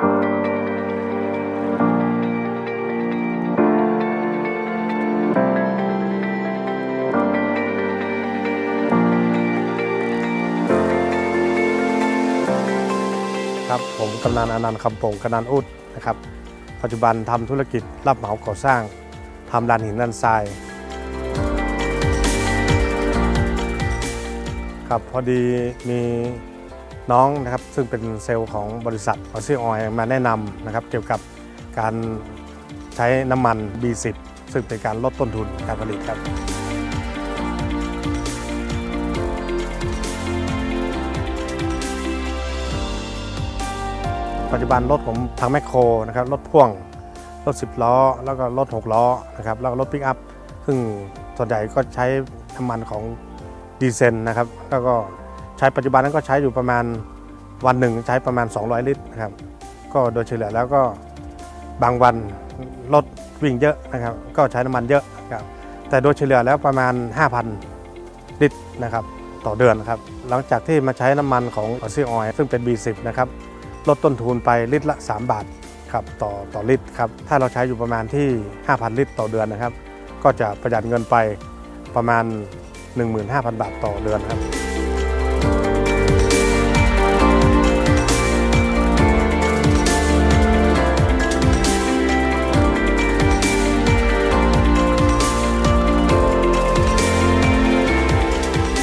ครับผมกำนันอนันต์คำปงกำนันอุดนะครับ ปัจจุบันทำธุรกิจรับเหมาก่อสร้างทำลานหินลานทราย ครับพอดีมี น้องนะครับซึ่งเป็นเซลล์ของบริษัทออซี่ออยมาแนะนำนะครับเกี่ยวกับการใช้น้ำมัน B10 ซึ่งเป็นการลดต้นทุนการผลิตครับปัจจุบันรถผมทางแมคโครนะครับรถพ่วงรถ 10 ล้อ แล้วก็รถ 6 ล้อนะครับแล้วก็รถปิกอัพซึ่งส่วนใหญ่ก็ใช้น้ำมันของดีเซลนะครับ แล้วก็ ใช้ปัจจุบันนั้นก็ใช้อยู่ประมาณวันหนึ่งใช้ประมาณ 200 ลิตรนะครับ ก็โดยเฉลี่ยแล้วก็บางวันรถวิ่งเยอะนะครับ ก็ใช้น้ำมันเยอะครับ แต่โดยเฉลี่ยแล้วประมาณ 5,000 ลิตรนะครับ ต่อเดือนครับ หลังจากที่มาใช้น้ำมันของออซี่ออยซึ่งเป็น B10 นะครับ ลดต้นทุนไปลิตรละ 3 บาทครับต่อต่อลิตรครับ ถ้าเราใช้อยู่ประมาณที่ 5,000 ลิตรต่อเดือนนะครับ ก็จะประหยัดเงินไปประมาณ 15,000 บาทต่อเดือนครับ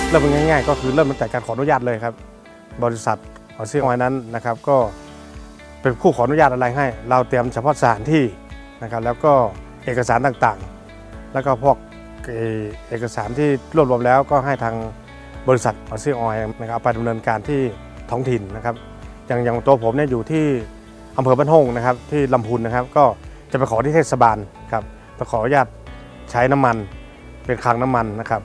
เริ่มง่ายๆก็คือเริ่มตั้งแต่การขออนุญาตเลยครับ บริษัทออซี่ออยนั้นนะครับ ก็เป็นผู้ขออนุญาตอะไรให้ เราเตรียมเฉพาะสถานที่นะครับ แล้วก็เอกสารต่างๆ แล้วก็พวกเอกสารที่รวบรวมแล้วก็ให้ทาง บริษัทออซี่ออยนะครับไปดำเนินการที่ท้องถิ่นนะครับ อย่างอย่างตัวผมเนี่ยอยู่ที่อำเภอบ้านฮงนะครับ ที่ลำพูนนะครับ ก็จะไปขอที่เทศบาลครับไปขออนุญาตใช้น้ำมันเป็นคลังน้ำมันนะครับ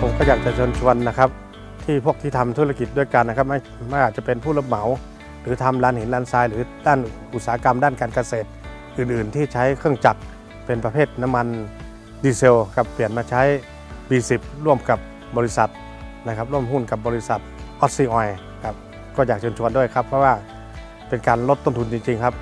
ผมก็อยากจะเชิญชวนนะครับ ที่พวกที่ทำธุรกิจด้วยกันนะครับไม่ไม่อาจจะเป็นผู้รับเหมา หรือทำร้านหินร้านทราย หรือด้านอุตสาหกรรมด้านการเกษตร อื่นๆ ที่ใช้เครื่องจักรเป็นประเภทน้ำมันดีเซลครับเปลี่ยนมาใช้ B10 ร่วมกับบริษัทนะครับร่วมหุ้นกับบริษัทออสซีออยครับก็อยากเชิญชวนด้วยครับเพราะว่าเป็นการลดต้นทุนจริง ๆ ครับ